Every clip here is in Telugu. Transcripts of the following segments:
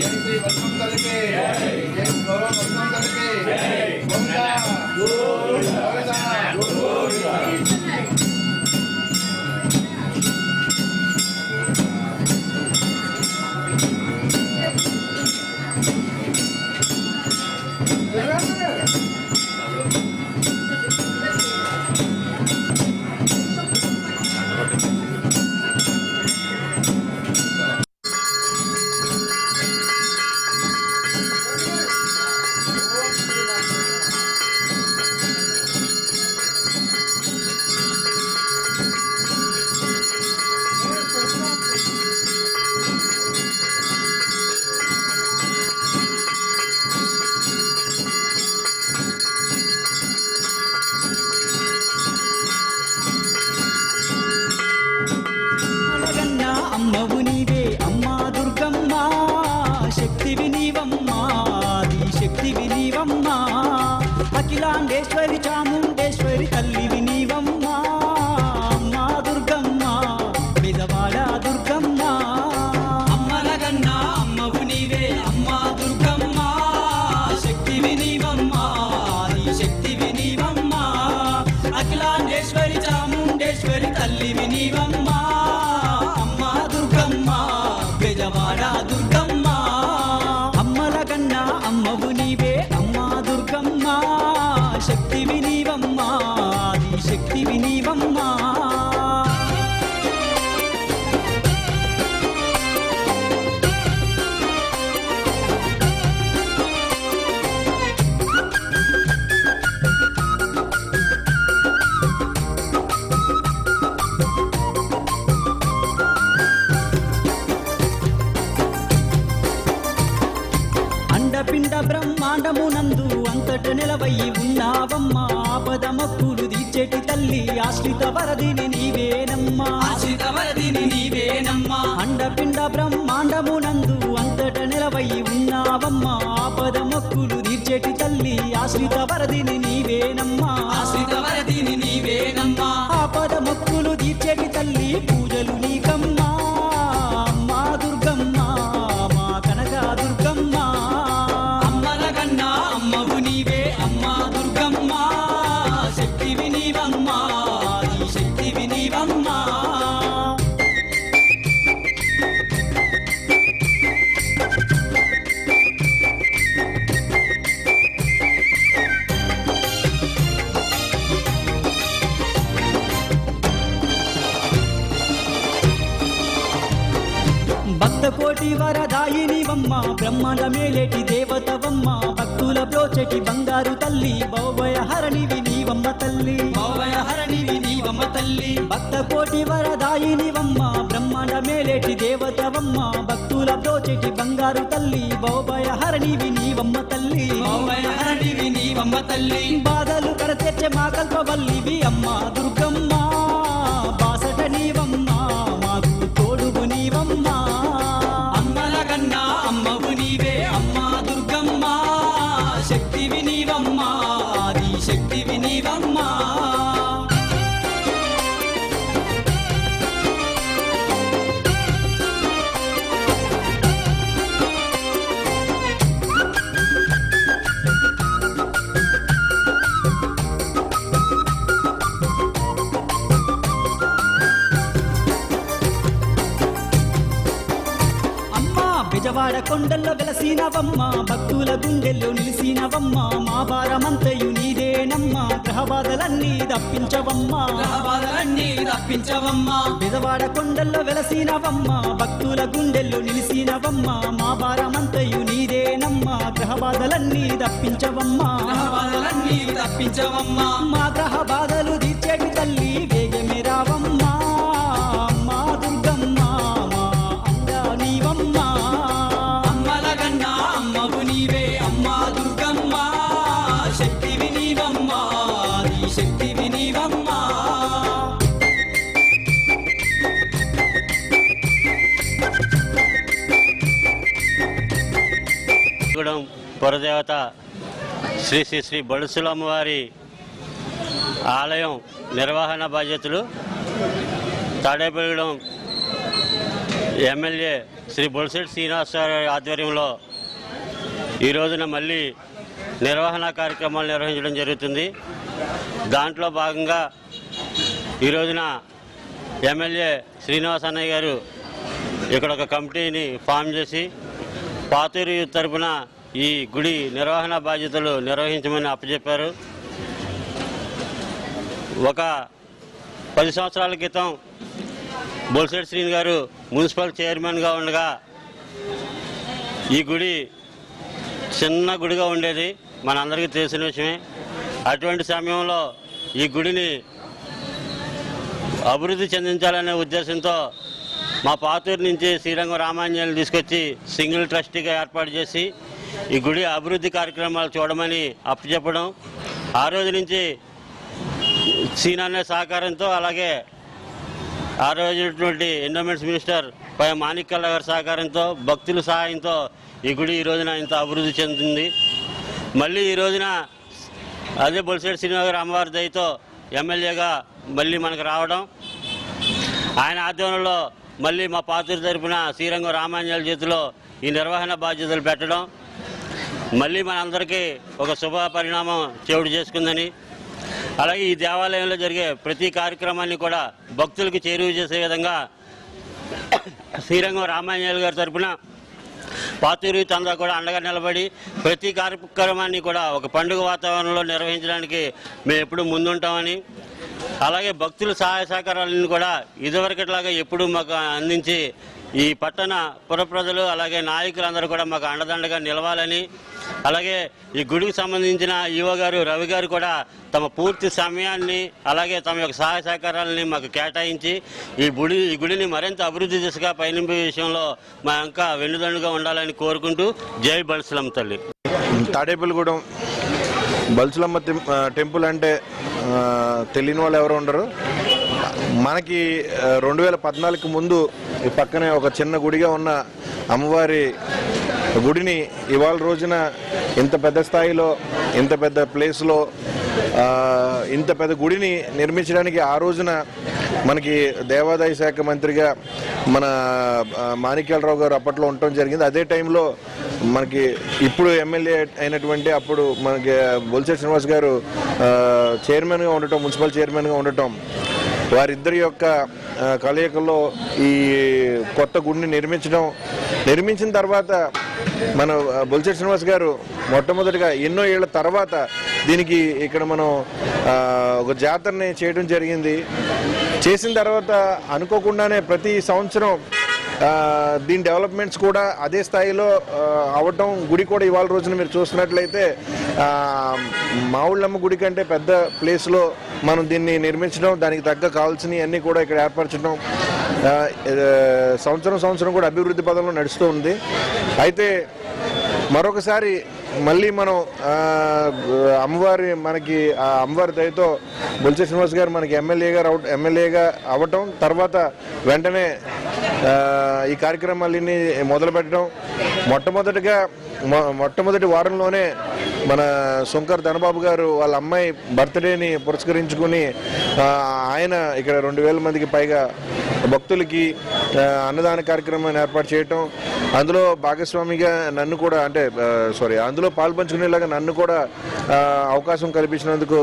バトンと出て。ಚಾಮುಂಡೇಶ್ವರಿ ಚಾಮು అంతట నిలవయి ఉన్నావమ్మా. ఆపద మక్కులు తీర్చేటి తల్లి ఆశ్రిత వరదిని నీవేనమ్మా. ఆశ్రిత వరదిని నీవేనమ్మా. అండపిండ బ్రహ్మాండమునందు అంతట నిలవయి ఉన్నావమ్మా. ఆపద మక్కులు తీర్చేటి తల్లి ఆశ్రిత వరదిని నీవేనమ్మా. ఆశ్రిత వరదిని నీవేనమ్మా. కోటి వరదాయినివమ్మ బ్రహ్మాండ మేలేటి దేవతవమ్మ భక్తుల బ్రోచెటి బంగారు తల్లి భౌభయ హరణివి నీవమ్మ తల్లి. భవయహరణివి నీవమ్మ తల్లి. భక్త కోటి వరదాయినివమ్మ బ్రహ్మాండ మేలేటి దేవతవమ్మ భక్తుల బ్రోచెటి బంగారు తల్లి భౌభయ హరణివి నీవమ్మ తల్లి. భవయహరణివి నీవమ్మ తల్లి. బాధలు కడతెచ్చే మా కల్పవల్లివి అమ్మ దుర్గమ్మ కొండల్లో వెలసినవమ్మ భక్తుల గుండెల్లో నిలిసినవమ్మ మా భారమంతయు నీదేనమ్మ గ్రహబాధలన్నీ తప్పించవమ్మ. బాధలన్నీ తప్పించవమ్మా. బెజవాడ కొండల్లో వెలసినవమ్మ భక్తుల గుండెల్లో నిలిసినవమ్మ మా భారమంతయు నీదేనమ్మ గ్రహబాధలన్నీ తప్పించవమ్మ. బాధలన్నీ తప్పించవమ్మా. మా గ్రహ బాధలు తీర్చేటి తల్లి గూడెం పురదేవత శ్రీ శ్రీ శ్రీ బడుసులమ్మవారి ఆలయం నిర్వహణ బాధ్యతలు తాడేపల్లిగూడెం ఎమ్మెల్యే శ్రీ బొలిశెట్టి శ్రీనివాసరావు గారి ఆధ్వర్యంలో ఈ రోజున మళ్ళీ నిర్వహణ కార్యక్రమాలు నిర్వహించడం జరుగుతుంది. దాంట్లో భాగంగా ఈ రోజున ఎమ్మెల్యే శ్రీనివాస్ అన్నయ్య గారు ఇక్కడ ఒక కమిటీని ఫామ్ చేసి పాతూరు తరపున ఈ గుడి నిర్వహణ బాధ్యతలు నిర్వహించమని అప్పచెప్పారు. ఒక పది సంవత్సరాల క్రితం బొలిశెట్టి శ్రీని గారు మున్సిపల్ చైర్మన్గా ఉండగా ఈ గుడి చిన్న గుడిగా ఉండేది. మనందరికీ తెలిసిన విషయమే. అటువంటి సమయంలో ఈ గుడిని అభివృద్ధి చెందించాలనే ఉద్దేశంతో మా పాతూరు నుంచి శ్రీరంగం రామాంజనేయులు తీసుకొచ్చి సింగిల్ ట్రస్టీగా ఏర్పాటు చేసి ఈ గుడి అభివృద్ధి కార్యక్రమాలు చూడమని అప్పచెప్పడం. ఆ రోజు నుంచి సీనాన్న సహకారంతో అలాగే ఆ రోజునటువంటి ఎండోమెంట్స్ మినిస్టర్ పై మాణిక్యాల గారి సహకారంతో భక్తుల సహాయంతో ఈ గుడి ఈ రోజున ఇంత అభివృద్ధి చెందింది మళ్ళీ ఈ రోజున అదే బొలిశెట్టి శ్రీనివాస్ అమ్మవారి దయతో ఎమ్మెల్యేగా మళ్ళీ మనకు రావడం. ఆయన ఆధ్వర్యంలో మళ్ళీ మా పాతూరు తరపున శ్రీరంగం రామాంజల చేతిలో ఈ నిర్వహణ బాధ్యతలు పెట్టడం మళ్ళీ మనందరికీ ఒక శుభ పరిణామం చెవుడు చేసుకుందని అలాగే ఈ దేవాలయంలో జరిగే ప్రతి కార్యక్రమాన్ని కూడా భక్తులకు చేరువ చేసే విధంగా శ్రీరంగం రామాంజల్ గారి తరపున పాతూరు తందా కూడా అండగా నిలబడి ప్రతి కార్యక్రమాన్ని కూడా ఒక పండుగ వాతావరణంలో నిర్వహించడానికి మేము ఎప్పుడు ముందుంటామని అలాగే భక్తుల సహాయ సహకారాలను కూడా ఇదివరకట్లాగా ఎప్పుడు మాకు అందించి ఈ పట్టణ పుర ప్రజలు అలాగే నాయకులందరూ కూడా మాకు అండదండగా నిలవాలని అలాగే ఈ గుడికి సంబంధించిన యువ గారు రవి గారు కూడా తమ పూర్తి సమయాన్ని అలాగే తమ యొక్క సహాయ సహకారాలని మాకు కేటాయించి ఈ గుడి ఈ గుడిని మరింత అభివృద్ధి దిశగా పయనింపే విషయంలో మా ఇంకా వెన్నుదండుగా ఉండాలని కోరుకుంటూ జై బలసలం తల్లి. తాడేపల్లిగూడెం బల్సులమ్మ టెంపుల్ అంటే తెలియని వాళ్ళు ఎవరు ఉండరు. మనకి రెండు వేల పద్నాలుగు ముందు ఈ పక్కనే ఒక చిన్న గుడిగా ఉన్న అమ్మవారి గుడిని ఇవాళ రోజున ఇంత పెద్ద స్థాయిలో ఇంత పెద్ద ప్లేస్లో ఇంత పెద్ద గుడిని నిర్మించడానికి ఆ రోజున మనకి దేవాదాయ శాఖ మంత్రిగా మన మాణిక్యాలరావు గారు అప్పట్లో ఉండటం జరిగింది. అదే టైంలో మనకి ఇప్పుడు ఎమ్మెల్యే అయినటువంటి అప్పుడు మనకి బొలిశెట్టి శ్రీనివాస్ గారు చైర్మన్గా ఉండటం మున్సిపల్ చైర్మన్గా ఉండటం వారిద్దరి యొక్క కలయికల్లో ఈ కొత్త గుడిని నిర్మించడం నిర్మించిన తర్వాత మన ఆ, శ్రీనివాస్ గారు మొట్టమొదటిగా ఎన్నో ఏళ్ళ తర్వాత దీనికి ఇక్కడ మనం ఒక జాతరని చేయడం జరిగింది. చేసిన తర్వాత అనుకోకుండానే ప్రతి సంవత్సరం దీని డెవలప్మెంట్స్ కూడా అదే స్థాయిలో అవటం గుడి కూడా ఇవాళ రోజున మీరు చూసినట్లయితే మావుళ్ళమ్మ గుడి కంటే పెద్ద ప్లేస్లో మనం దీన్ని నిర్మించడం దానికి తగ్గ కావాల్సినవి అన్నీ కూడా ఇక్కడ ఏర్పరచడం సంవత్సరం సంవత్సరం కూడా అభివృద్ధి పదంలో నడుస్తూ ఉంది. అయితే మరొకసారి మళ్ళీ మనం అమ్మవారి మనకి ఆ అమ్మవారి దయతో బొలిసె శ్రీనివాస్ గారు మనకి ఎమ్మెల్యేగా రావ ఎమ్మెల్యేగా అవ్వటం తర్వాత వెంటనే ఈ కార్యక్రమాలన్నీ మొదలు పెట్టడం మొట్టమొదటిగా మొట్టమొదటి వారంలోనే మన శంకర్ ధనబాబు గారు వాళ్ళ అమ్మాయి బర్త్డేని పురస్కరించుకుని ఆయన ఇక్కడ రెండు వేల మందికి పైగా భక్తులకి అన్నదాన కార్యక్రమాన్ని ఏర్పాటు చేయటం అందులో భాగస్వామిగా నన్ను కూడా అంటే సారీ అందులో పాల్పంచుకునేలాగా నన్ను కూడా అవకాశం కల్పించినందుకు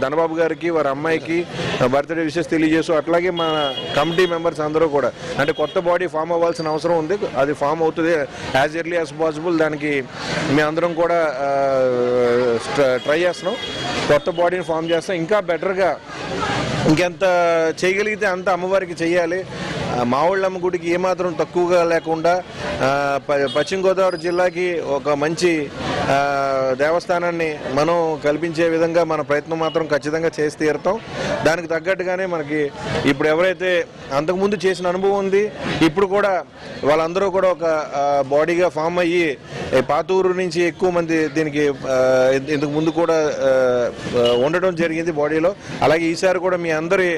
ధనబాబు గారికి వారి అమ్మాయికి బర్త్డే విషెస్ తెలియజేస్తూ అట్లాగే మన కమిటీ మెంబర్స్ అందరూ కూడా అంటే కొత్త బాడీ ఫామ్ అవ్వాల్సిన అవసరం ఉంది అది ఫామ్ అవుతుంది యాజ్ ఎర్లీ యాజ్ పాసిబుల్ దానికి మేము అందరం కూడా ట్రై చేస్తున్నాం. కొత్త బాడీని ఫామ్ చేస్తాం. ఇంకా బెటర్గా ఇంకెంత చేయగలిగితే అంత అమ్మవారికి చేయాలి. ఆ, మావుళ్ళమ్మ గుడికి ఏమాత్రం తక్కువగా లేకుండా ప- పశ్చిమ గోదావరి జిల్లాకి ఒక మంచి దేవస్థానాన్ని మనం కల్పించే విధంగా మన ప్రయత్నం మాత్రం ఖచ్చితంగా చేసి తీరుతాం. దానికి తగ్గట్టుగానే మనకి ఇప్పుడు ఎవరైతే అంతకుముందు చేసిన అనుభవం ఉంది ఇప్పుడు కూడా వాళ్ళందరూ కూడా ఒక బాడీగా ఫామ్ అయ్యి పాతూరు నుంచి ఎక్కువ మంది దీనికి ఇంతకు ముందు కూడా ఉండటం జరిగింది బాడీలో. అలాగే ఈసారి కూడా మీ అందరి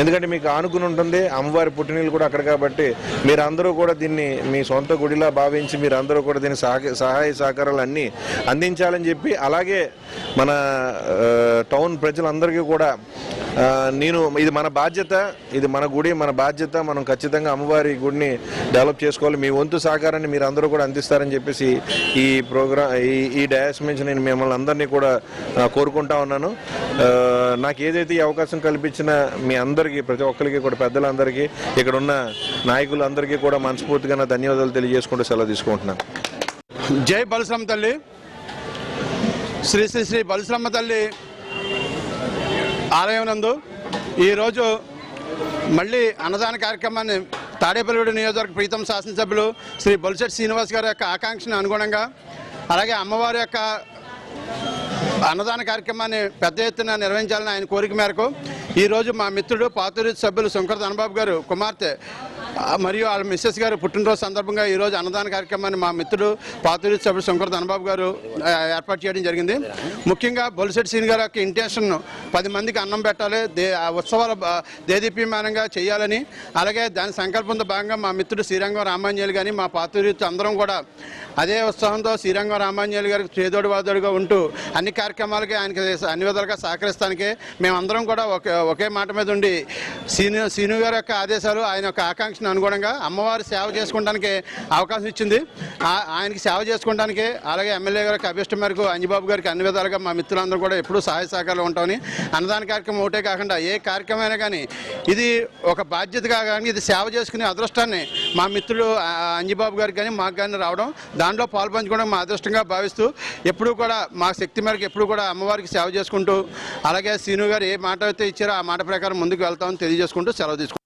ఎందుకంటే మీకు ఆనుకుని ఉంటుంది అమ్మవారి పుట్టినీళ్ళు కూడా అక్కడ కాబట్టి మీరందరూ కూడా దీన్ని మీ సొంత గుడిలా భావించి మీరు అందరూ కూడా దీని సహక సహాయ సహకారాలు అన్నీ అందించాలని చెప్పి అలాగే మన టౌన్ ప్రజలందరికీ కూడా నేను ఇది మన బాధ్యత ఇది మన గుడి మన బాధ్యత మనం ఖచ్చితంగా అమ్మవారి గుడిని డెవలప్ చేసుకోవాలి. మీ వంతు సహకారాన్ని మీరు అందరూ కూడా అందిస్తారని చెప్పేసి ఈ ప్రోగ్రామ్ ఈ ఈ డయాస్ నుంచి నేను మిమ్మల్ని అందరినీ కూడా కోరుకుంటా ఉన్నాను. నాకు ఏదైతే ఈ అవకాశం కల్పించిన మీ అందరికీ ప్రతి ఒక్కరికి కూడా పెద్దలందరికీ ఇక్కడ ఉన్న నాయకులందరికీ కూడా మనస్ఫూర్తిగా ధన్యవాదాలు తెలియజేసుకుంటూ సెలవు తీసుకుంటున్నాను. జై బలశ్రమ తల్లి. శ్రీ శ్రీ శ్రీ బలశ్రమ తల్లి ఆలయం నందు ఈరోజు మళ్ళీ అన్నదాన కార్యక్రమాన్ని తాడేపల్లిగూడ నియోజకవర్గ ప్రీతం శాసనసభ్యులు శ్రీ బొలిశెట్టి శ్రీనివాస్ గారి యొక్క ఆకాంక్షను అనుగుణంగా అలాగే అమ్మవారి యొక్క అన్నదాన కార్యక్రమాన్ని పెద్ద ఎత్తున నిర్వహించాలని ఆయన కోరిక మేరకు ఈరోజు మా మిత్రుడు పాతూరి సభ్యులు శంకర్ ధనబాబు గారు కుమార్తె మరియు వాళ్ళ మిస్సెస్ గారు పుట్టినరోజు సందర్భంగా ఈరోజు అన్నదాన కార్యక్రమాన్ని మా మిత్రుడు పాతూరి సభ్యుడు శంకర్ ధనబాబు గారు ఏర్పాటు చేయడం జరిగింది. ముఖ్యంగా బొలిశెట్టి సీని గారి యొక్క ఇంటెన్షన్ పది మందికి అన్నం పెట్టాలి దే ఆ ఉత్సవాల దేదీప్యమానంగా చేయాలని అలాగే దాని సంకల్పంతో భాగంగా మా మిత్రుడు శ్రీరంగం రామాంజలి కానీ మా పాతూరి అందరం కూడా అదే ఉత్సాహంతో శ్రీరంగం రామాంజలి గారికి చేదోడు వాదోడుగా ఉంటూ అన్ని కార్యక్రమాలకి ఆయనకి అన్ని విధాలుగా సహకరిస్తానికి మేమందరం కూడా ఒకే ఒకే మాట మీద ఉండి సీను సీను గారి యొక్క ఆదేశాలు ఆయన యొక్క ఆకాంక్ష ఆకాంక్షను అనుగుణంగా అమ్మవారి సేవ చేసుకోవడానికి అవకాశం ఇచ్చింది. ఆ- ఆయనకి సేవ చేసుకోవడానికి అలాగే ఎమ్మెల్యే గారికి అభిష్టం మేరకు అంజబాబు గారికి అన్ని విధాలుగా మా మిత్రులందరూ కూడా ఎప్పుడూ సహాయ సహకారాలు ఉంటామని. అన్నదాన కార్యక్రమం ఒకటే కాకుండా ఏ కార్యక్రమైనా కానీ ఇది ఒక బాధ్యతగా కానీ ఇది సేవ చేసుకునే అదృష్టాన్ని మా మిత్రులు ఆ, అంజిబాబు గారికి కానీ మాకు కానీ రావడం దాంట్లో పాల్పంచుకోవడం మా అదృష్టంగా భావిస్తూ ఎప్పుడూ కూడా మా శక్తి మేరకు ఎప్పుడు కూడా అమ్మవారికి సేవ చేసుకుంటూ అలాగే సీను గారు ఏ మాట అయితే ఇచ్చారో ఆ మాట ప్రకారం ముందుకు వెళ్తామని తెలియజేసుకుంటూ సెలవు తీసుకుంటాం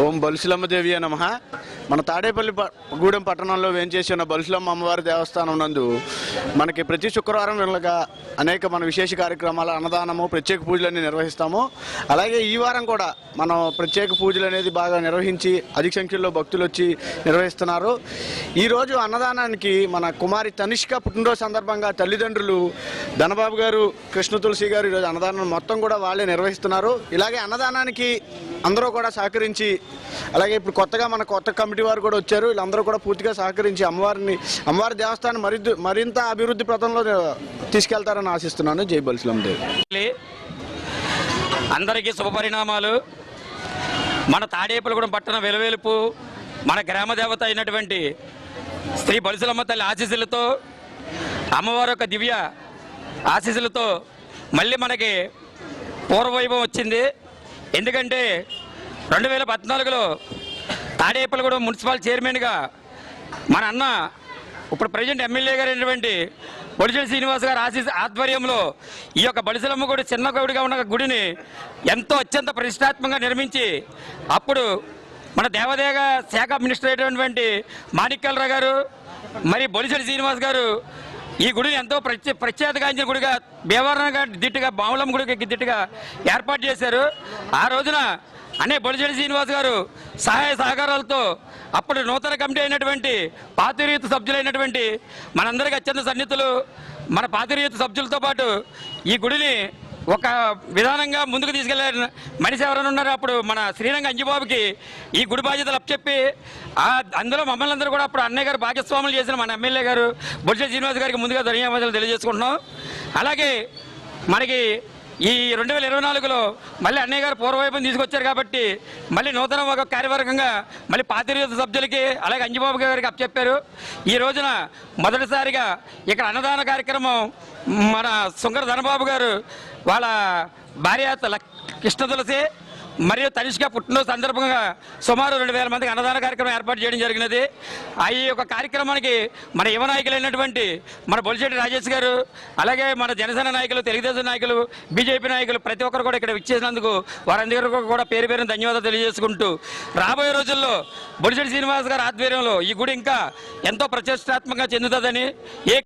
ఓం బలుసులమ్మదేవి నమ. మన తాడేపల్లి గూడెం పట్టణంలో వేంచేసి ఉన్న బలుసులమ్మ అమ్మవారి దేవస్థానం నందు మనకి ప్రతి శుక్రవారం వెళ్ళగా అనేక మన విశేష కార్యక్రమాలు అన్నదానము ప్రత్యేక పూజలన్నీ నిర్వహిస్తాము. అలాగే ఈ వారం కూడా మనం ప్రత్యేక పూజలు అనేది బాగా నిర్వహించి అధిక సంఖ్యలో భక్తులు వచ్చి నిర్వహిస్తున్నారు. ఈరోజు అన్నదానానికి మన కుమారి తనిష్క పుట్టినరోజు సందర్భంగా తల్లిదండ్రులు ధనబాబు గారు కృష్ణ తులసి గారు ఈరోజు అన్నదానం మొత్తం కూడా వాళ్ళే నిర్వహిస్తున్నారు. ఇలాగే అన్నదానానికి అందరూ కూడా సహకరించి అలాగే ఇప్పుడు కొత్తగా మన కొత్త కమిటీ వారు కూడా వచ్చారు. వీళ్ళందరూ కూడా పూర్తిగా సహకరించి అమ్మవారిని అమ్మవారి దేవస్థానం మరి మరింత అభివృద్ధి ప్రతంలో తీసుకెళ్తారని ఆశిస్తున్నాను. జై బల్సులం దేవి. అందరికీ శుభపరిణామాలు. మన తాడేపల్లిగూడెం పట్టణ వెలువెలుపు మన గ్రామ దేవత అయినటువంటి శ్రీ బలిసలమ్మ తల్లి ఆశీస్సులతో అమ్మవారి యొక్క దివ్య ఆశీస్సులతో మళ్ళీ మనకి పూర్వవైభవం వచ్చింది. ఎందుకంటే రెండు వేల పద్నాలుగులో తాడేపల్లిగూడ మున్సిపల్ చైర్మన్గా మన అన్న ఇప్పుడు ప్రజెంట్ ఎమ్మెల్యే గారు అయినటువంటి బొడిచెల శ్రీనివాస్ గారు ఆశీస్ ఆధ్వర్యంలో ఈ యొక్క బడిసలమ్మ గుడి చిన్న గౌడిగా ఉన్న గుడిని ఎంతో అత్యంత ప్రతిష్టాత్మకంగా నిర్మించి అప్పుడు మన దేవాదేవ శాఖ మినిస్టర్ అయినటువంటి మాణిక్యాలరావు గారు మరి బొలిసెల శ్రీనివాస్ గారు ఈ గుడిని ఎంతో ప్రత్యే ప్రఖ్యాతగాంచిన గుడిగా భీమవరంగా దిట్టుగా బావులమ్మ గుడికి దిట్టుగా ఏర్పాటు చేశారు. ఆ రోజున అనే బొడిచెడి శ్రీనివాస్ గారు సహాయ సహకారాలతో అప్పుడు నూతన కమిటీ అయినటువంటి పాతిరీత సభ్యులైనటువంటి మనందరికీ అత్యంత సన్నిహితులు మన పాతిరీత సభ్యులతో పాటు ఈ గుడిని ఒక విధానంగా ముందుకు తీసుకెళ్ళే మనిషి ఎవరైనా ఉన్నారు అప్పుడు మన శ్రీరంగ అంజిబాబుకి ఈ గుడి బాధ్యతలు అప్పచెప్పి అందులో మమ్మల్ని అందరూ కూడా అప్పుడు అన్నయ్య గారు భాగస్వాములు చేసిన మన ఎమ్మెల్యే గారు బొడిచె శ్రీనివాస్ గారికి ముందుగా ధన్యవాదాలు తెలియజేసుకుంటున్నాం. అలాగే మనకి ఈ రెండు వేల ఇరవై నాలుగులో మళ్ళీ అన్నయ్య గారు పూర్వవైపుని తీసుకొచ్చారు కాబట్టి మళ్ళీ నూతన ఒక కార్యవర్గంగా మళ్ళీ పాతిరియుత సభ్యులకి అలాగే అంజబాబు గారికి అప్పచెప్పారు. ఈ రోజున మొదటిసారిగా ఇక్కడ అన్నదాన కార్యక్రమం మన సుంకర ధనబాబు గారు వాళ్ళ భార్య లక్- కృష్ణ తులసి మరియు తనిష్క పుట్టినరోజు సందర్భంగా సుమారు రెండు వేల మందికి అన్నదాన కార్యక్రమం ఏర్పాటు చేయడం జరిగినది. ఆ ఈ యొక్క కార్యక్రమానికి మన యువ నాయకులైనటువంటి మన బొలిశెట్టి రాజేష్ గారు అలాగే మన జనసేన నాయకులు తెలుగుదేశం నాయకులు బీజేపీ నాయకులు ప్రతి ఒక్కరు కూడా ఇక్కడ విచ్చేసినందుకు వారందరికీ కూడా పేరు పేరున ధన్యవాదాలు తెలియజేసుకుంటూ రాబోయే రోజుల్లో బొలిశెట్టి శ్రీనివాస్ గారి ఆధ్వర్యంలో ఈ గుడి ఇంకా ఎంతో ప్రతిష్టాత్మకంగా చెందుతుందని ఏ